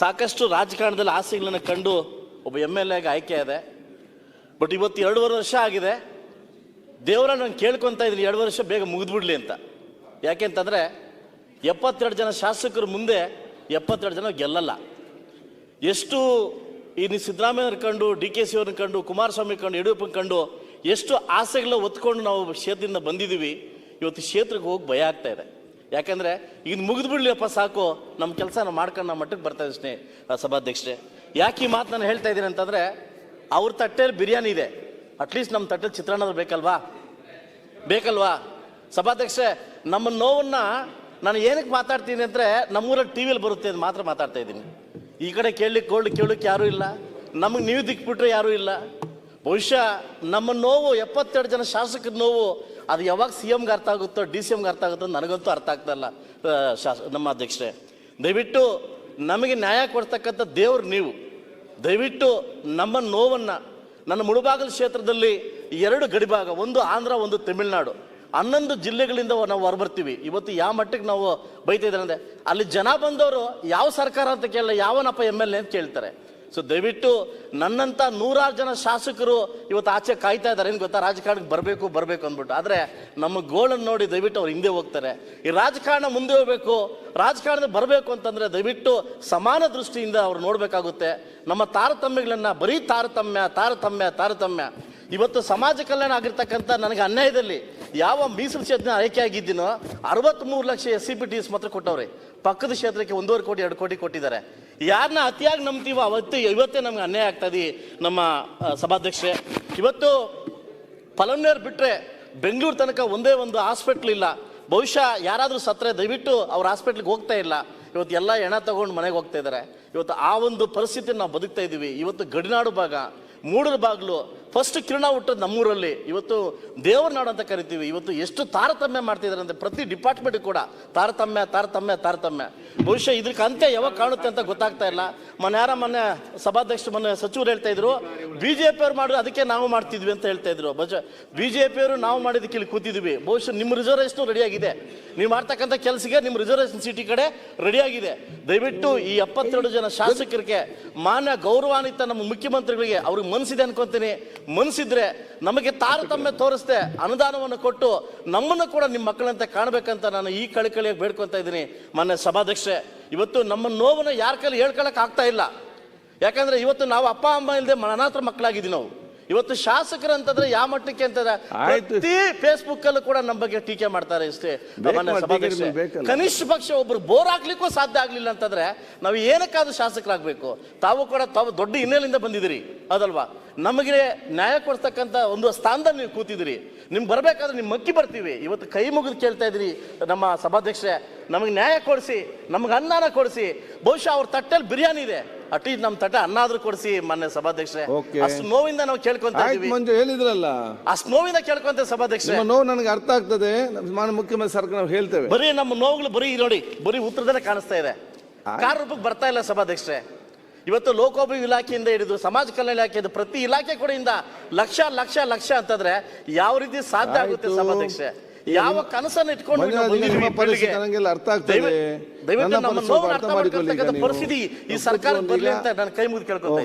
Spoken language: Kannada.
ಸಾಕಷ್ಟು ರಾಜಕಾರಣದಲ್ಲಿ ಆಸೆಗಳನ್ನು ಕಂಡು ಒಬ್ಬ ಎಂ ಎಲ್ ಎಗೆ ಆಯ್ಕೆ ಇದೆ ಬಟ್ ಇವತ್ತು ಎರಡೂವರೆ ವರ್ಷ ಆಗಿದೆ. ದೇವರ ನಾನು ಕೇಳ್ಕೊತಾ ಇದ್ದೀನಿ, ಎರಡು ವರ್ಷ ಬೇಗ ಮುಗಿದ್ಬಿಡ್ಲಿ ಅಂತ. ಯಾಕೆಂತಂದರೆ ಎಪ್ಪತ್ತೆರಡು ಜನ ಶಾಸಕರು ಮುಂದೆ ಎಪ್ಪತ್ತೆರಡು ಜನ ಗೆಲ್ಲಲ್ಲ. ಎಷ್ಟು ಈ ಸಿದ್ದರಾಮಯ್ಯನ ಕಂಡು, ಡಿ ಕೆ ಸಿ ಅವ್ರನ್ನ ಕಂಡು, ಕುಮಾರಸ್ವಾಮಿ ಕಂಡು, ಯಡಿಯೂರಪ್ಪನ ಕಂಡು ಎಷ್ಟು ಆಸೆಗಳನ್ನ ಒತ್ಕೊಂಡು ನಾವು ಕ್ಷೇತ್ರದಿಂದ ಬಂದಿದ್ದೀವಿ, ಇವತ್ತು ಕ್ಷೇತ್ರಕ್ಕೆ ಹೋಗಿ ಭಯ ಆಗ್ತಾ ಇದೆ. ಯಾಕಂದರೆ ಇದು ಮುಗಿದು ಬಿಡ್ಲಿಯಪ್ಪ ಸಾಕು ನಮ್ಮ ಕೆಲಸ ನಾವು ಮಾಡ್ಕೊಂಡು ನಮ್ಮ ಮಟ್ಟಕ್ಕೆ ಬರ್ತಾ ಇದ್ದೀನಿ ಸಭಾಧ್ಯಕ್ಷರೇ. ಯಾಕೆ ಈ ಮಾತು ನಾನು ಹೇಳ್ತಾ ಇದ್ದೀನಿ ಅಂತಂದರೆ, ಅವ್ರ ತಟ್ಟೆಯಲ್ಲಿ ಬಿರಿಯಾನಿ ಇದೆ. ಅಟ್ಲೀಸ್ಟ್ ನಮ್ಮ ತಟ್ಟೆಲಿ ಚಿತ್ರಾನ್ನ ಬೇಕಲ್ವಾ? ಬೇಕಲ್ವಾ? ಸಭಾಧ್ಯಕ್ಷರೇ, ನಮ್ಮ ನೋವನ್ನು ನಾನು ಏನಕ್ಕೆ ಮಾತಾಡ್ತೀನಿ ಅಂದರೆ, ನಮ್ಮೂರಲ್ಲಿ ಟಿ ವಿಲಿ ಬರುತ್ತೆ ಅಂತ ಮಾತ್ರ ಮಾತಾಡ್ತಾ ಇದ್ದೀನಿ. ಈ ಕಡೆ ಕೇಳಲಿಕ್ಕೆ ಕೋಲ್ಡ್ ಕೇಳಲಿಕ್ಕೆ ಯಾರೂ ಇಲ್ಲ. ನಮಗೆ ನೀವು ದಿಕ್ಕಿಬಿಟ್ರೆ ಯಾರೂ ಇಲ್ಲ. ಬಹುಶಃ ನಮ್ಮ ನೋವು ಎಪ್ಪತ್ತೆರಡು ಜನ ಶಾಸಕರ ನೋವು ಅದು ಯಾವಾಗ ಸಿ ಎಮ್ಗೆ ಅರ್ಥ ಆಗುತ್ತೋ, ಡಿ ಸಿ ಎಮ್ಗೆ ಅರ್ಥ ಆಗುತ್ತೋ ನನಗಂತೂ ಅರ್ಥ ಆಗ್ತಾ ಇಲ್ಲ ಶಾಸ, ನಮ್ಮ ಅಧ್ಯಕ್ಷರೇ. ದಯವಿಟ್ಟು ನಮಗೆ ನ್ಯಾಯ ಕೊಡ್ತಕ್ಕಂಥ ದೇವ್ರು ನೀವು. ದಯವಿಟ್ಟು ನಮ್ಮ ನೋವನ್ನು, ನನ್ನ ಮುಳುಬಾಗಲ ಕ್ಷೇತ್ರದಲ್ಲಿ ಎರಡು ಗಡಿಭಾಗ, ಒಂದು ಆಂಧ್ರ, ಒಂದು ತಮಿಳುನಾಡು. ಹನ್ನೊಂದು ಜಿಲ್ಲೆಗಳಿಂದ ನಾವು ಹೊರಬರ್ತೀವಿ. ಇವತ್ತು ಯಾವ ಮಟ್ಟಕ್ಕೆ ನಾವು ಬೈತಾ ಇದ್ದಾರೆ ಅಂದರೆ, ಅಲ್ಲಿ ಜನ ಬಂದವರು ಯಾವ ಸರ್ಕಾರ ಅಂತ ಕೇಳಲ್ಲ, ಯಾವನಪ್ಪ ಎಂ ಎಲ್ ಎ ಅಂತ ಕೇಳ್ತಾರೆ. ಸೊ ದಯವಿಟ್ಟು ನನ್ನಂಥ ನೂರಾರು ಜನ ಶಾಸಕರು ಇವತ್ತು ಆಚೆ ಕಾಯ್ತಾ ಇದ್ದಾರೆ. ಏನು ಗೊತ್ತಾ? ರಾಜಕಾರಣಕ್ಕೆ ಬರಬೇಕು ಬರಬೇಕು ಅಂದ್ಬಿಟ್ಟು. ಆದರೆ ನಮ್ಮ ಗೋಳನ್ನು ನೋಡಿ ದಯವಿಟ್ಟು ಅವ್ರು ಹಿಂದೆ ಹೋಗ್ತಾರೆ. ಈ ರಾಜಕಾರಣ ಮುಂದೆ ಹೋಗಬೇಕು ರಾಜಕಾರಣದ ಬರಬೇಕು ಅಂತಂದರೆ ದಯವಿಟ್ಟು ಸಮಾನ ದೃಷ್ಟಿಯಿಂದ ಅವ್ರು ನೋಡಬೇಕಾಗುತ್ತೆ. ನಮ್ಮ ತಾರತಮ್ಯಗಳನ್ನು ಬರೀ ತಾರತಮ್ಯ ತಾರತಮ್ಯ ತಾರತಮ್ಯ. ಇವತ್ತು ಸಮಾಜ ಕಲ್ಯಾಣ ಆಗಿರ್ತಕ್ಕಂಥ ನನಗೆ ಅನ್ಯಾಯದಲ್ಲಿ ಯಾವ ಮೀಸಲು ಕ್ಷೇತ್ರ ಆಯ್ಕೆ ಆಗಿದ್ದೀನೋ ಅರವತ್ತ್ಮೂರು lakh S C P T S ಮಾತ್ರ ಕೊಟ್ಟವ್ರೆ. ಪಕ್ಕದ ಕ್ಷೇತ್ರಕ್ಕೆ ಒಂದೂವರೆ ಕೋಟಿ, ಎರಡು ಕೋಟಿ ಕೊಟ್ಟಿದ್ದಾರೆ. ಯಾರನ್ನ ಅತಿಯಾಗಿ ನಂಬ್ತೀವೋ ಅವತ್ತು, ಇವತ್ತೇ ನಮ್ಗೆ ಅನ್ಯಾಯ ಆಗ್ತದೆ ನಮ್ಮ ಸಭಾಧ್ಯಕ್ಷೆ ಇವತ್ತು ಫಲಂನೇರ್ ಬಿಟ್ಟರೆ ಬೆಂಗಳೂರು ತನಕ ಒಂದೇ ಒಂದು ಹಾಸ್ಪಿಟ್ಲ್ ಇಲ್ಲ. ಬಹುಶಃ ಯಾರಾದರೂ ಸತ್ತರೆ, ದಯವಿಟ್ಟು ಅವ್ರ ಹಾಸ್ಪಿಟ್ಲಿಗೆ ಹೋಗ್ತಾ ಇಲ್ಲ. ಇವತ್ತು ಎಲ್ಲ ಹೆಣ ತಗೊಂಡು ಮನೆಗೆ ಹೋಗ್ತಾ ಇದ್ದಾರೆ ಇವತ್ತು ಆ ಒಂದು ಪರಿಸ್ಥಿತಿ ನಾವು ಬದುಕ್ತಾ ಇದ್ದೀವಿ ಇವತ್ತು ಗಡಿನಾಡು ಭಾಗ ಮೂಡರ ಬಾಗಿಲು ಫಸ್ಟ್ ಕಿರಣ ಹುಟ್ಟೋದು ನಮ್ಮೂರಲ್ಲಿ. ಇವತ್ತು ದೇವ್ರ ನಾಡು ಅಂತ ಕರಿತೀವಿ. ಇವತ್ತು ಎಷ್ಟು ತಾರತಮ್ಯ ಮಾಡ್ತಿದ್ದಾರೆ ಅಂದರೆ ಪ್ರತಿ ಡಿಪಾರ್ಟ್ಮೆಂಟ್ ಕೂಡ ತಾರತಮ್ಯ ತಾರತಮ್ಯ ತಾರತಮ್ಯ. ಬಹುಶಃ ಇದಕ್ಕೆ ಅಂತ್ಯ ಯಾವಾಗ ಕಾಣುತ್ತೆ ಅಂತ ಗೊತ್ತಾಗ್ತಾ ಇಲ್ಲ. ಮೊನ್ನೆ ಯಾರ ಮೊನ್ನೆ ಸಭಾಧ್ಯಕ್ಷ ಮೊನ್ನೆ ಸಚಿವರು ಹೇಳ್ತಾ ಇದ್ರು ಬಿ ಜೆ ಪಿಯವ್ರು ಮಾಡಿದ್ರು ಅದಕ್ಕೆ ನಾವು ಮಾಡ್ತಿದ್ವಿ ಅಂತ ಹೇಳ್ತಾ ಇದ್ರು. ಬಜ ಬಿ ಜೆ ನಾವು ಮಾಡಿದ್ದಕ್ಕೆ ಇಲ್ಲಿ ಕೂತಿದ್ವಿ. ಬಹುಶಃ ನಿಮ್ಮ ರಿಸರ್ವೇಷನ್ ರೆಡಿಯಾಗಿದೆ ನೀವು ಮಾಡ್ತಕ್ಕಂಥ ಕೆಲಸಕ್ಕೆ ನಿಮ್ಮ ರಿಸರ್ವೇಷನ್ ಸಿಟಿ ಕಡೆ ರೆಡಿಯಾಗಿದೆ ದಯವಿಟ್ಟು ಈ ಎಪ್ಪತ್ತೆರಡು ಜನ ಶಾಸಕರಿಗೆ ಮಾನ್ಯ ಗೌರವಾನ್ವಿತ ನಮ್ಮ ಮುಖ್ಯಮಂತ್ರಿಗಳಿಗೆ ಅವ್ರಿಗೆ ಮನಸ್ಸಿದೆ ಅನ್ಕೊಂತೀನಿ. ಮನಸ್ಸಿದ್ರೆ ನಮಗೆ ತಾರತಮ್ಯ ತೋರಿಸ್ದೆ ಅನುದಾನವನ್ನು ಕೊಟ್ಟು ನಮ್ಮನ್ನು ಕೂಡ ನಿಮ್ಮ ಮಕ್ಕಳಂತೆ ಕಾಣಬೇಕಂತ ನಾನು ಈ ಕಳಿಕಳಿಯಾಗಿ ಬೇಡ್ಕೊತಾ ಇದ್ದೀನಿ. ಮೊನ್ನೆ ಸಭಾಧ್ಯಕ್ಷೆ ಇವತ್ತು ನಮ್ಮ ನೋವನ್ನು ಯಾರ ಕೈಲಿ ಹೇಳ್ಕೊಳಕ್ಕೆ ಆಗ್ತಾ ಇಲ್ಲ. ಯಾಕಂದ್ರೆ ಇವತ್ತು ನಾವು ಅಪ್ಪ, ಅಮ್ಮ ಇಲ್ಲದೆ ಅನಾಥ ಮಕ್ಕಳಾಗಿದ್ದೀವಿ ನಾವು. ಇವತ್ತು ಶಾಸಕರು ಅಂತಂದ್ರೆ ಯಾವ ಮಟ್ಟಕ್ಕೆ ಅಂತಂದ್ರೆ. ಪ್ರತಿ ಫೇಸ್ಬುಕ್ ಅಲ್ಲೂ ಕೂಡ ನಮ್ಮ ಬಗ್ಗೆ ಟೀಕೆ ಮಾಡ್ತಾರೆ ಇಷ್ಟೇ. ಕನಿಷ್ಠ ಪಕ್ಷ ಒಬ್ರು ಬೋರ್ ಹಾಕ್ಲಿಕ್ಕೂ ಸಾಧ್ಯ ಆಗ್ಲಿಲ್ಲ ಅಂತಂದ್ರೆ ನಾವು ಏನಕ್ಕಾದ್ರೂ ಶಾಸಕರಾಗಬೇಕು? ತಾವು ಕೂಡ ತಾವು ದೊಡ್ಡ ಹಿನ್ನೆಲೆಯಿಂದ ಬಂದಿದ್ದೀರಿ ಅದಲ್ವಾ? ನಮಗೆ ನ್ಯಾಯ ಕೊಡ್ತಕ್ಕಂತ ಒಂದು ಸ್ಥಾನದಲ್ಲಿ ನೀವು ಕೂತಿದ್ದೀರಿ. ನಿಮ್ಗೆ ಬರ್ಬೇಕಾದ್ರೆ ನಿಮ್ಮ ಮಕ್ಕಿ ಬರ್ತೀವಿ. ಇವತ್ತು ಕೈ ಮುಗಿದು ಕೇಳ್ತಾ ಇದ್ದೀರಿ ನಮ್ಮ ಸಭಾಧ್ಯಕ್ಷೆ ನಮಗೆ ನ್ಯಾಯ ಕೊಡಿಸಿ ನಮಗೆ ಅನ್ನಾನ ಕೊಡಿಸಿ. ಬಹುಶಃ ಅವ್ರ ತಟ್ಟೆಲಿ ಬಿರಿಯಾನಿ ಇದೆ. ಅಟ್ಲೀಸ್ಟ್ ನಮ್ಮ ತಟ ಅನ್ನಾದ್ರೂ ಕೊಡಿಸಿ ಮಾನ್ಯ ಸಭಾಧ್ಯಕ್ಷೆ Okay. ಅಷ್ಟು ನೋವಿಂದ ನಾವು ಕೇಳ್ಕೊಂತ ಆಯ್ತು ಇದೀವಿ ಮಂಜು ಹೇಳಿದ್ರಲ್ಲ. ಅಷ್ಟು ನೋವಿಂದ ಕೇಳ್ಕೊಂತ ಸಭಾಧ್ಯಕ್ಷ ನಿಮ್ಮ ನೋವು ನನಗೆ ಅರ್ಥ ಆಗ್ತದೆ. ನಮ್ಮ ಮಾನ್ಯ ಮುಖ್ಯಮಂತ್ರಿ ಸರ್ಕಾರ ನಾವು ಹೇಳ್ತೇವೆ. ಬರೀ ನಮ್ಮ ನೋವುಗಳು ಬರೀ ನೋಡಿ ಬರೀ ಉತ್ತರದಲ್ಲೇ ಕಾಣಿಸ್ತಾ ಇದೆ. ಕಾರ್ ರೂಪಕ್ಕೆ ಬರ್ತಾ ಇಲ್ಲ ಸಭಾಧ್ಯಕ್ಷರೇ. ಇವತ್ತು ಲೋಕೋಪಯೋಗಿ ಇಲಾಖೆಯಿಂದ ಹಿಡಿದು ಸಮಾಜ ಕಲ್ಯಾಣ ಇಲಾಖೆಯಿಂದ ಪ್ರತಿ ಇಲಾಖೆ ಕೂಡ ಲಕ್ಷ ಲಕ್ಷ ಲಕ್ಷ ಅಂತಂದ್ರೆ ಯಾವ ರೀತಿ ಸಾಧ್ಯ ಆಗುತ್ತೆ ಆಯ್ತು. ಸಭಾಧ್ಯಕ್ಷೆ ಯಾವ ಕನಸನ್ನು ಇಟ್ಕೊಂಡು ಪರಿಸ್ಥಿತಿ? ನನಗೆಲ್ಲ ಅರ್ಥ ಆಗ್ತದೆ. ದಯವಿಟ್ಟು- ನಮ್ಮ ಪರಿಸ್ಥಿತಿ ಅರ್ಥ ಮಾಡಿಕೊಳ್ಳಿ ಪರಿಸ್ಥಿತಿ ಈ ಸರ್ಕಾರ ಬರಲಿ ಅಂತ ನಾನು ಕೈ ಮುಗಿದು ಕೇಳ್ಕೊತಾ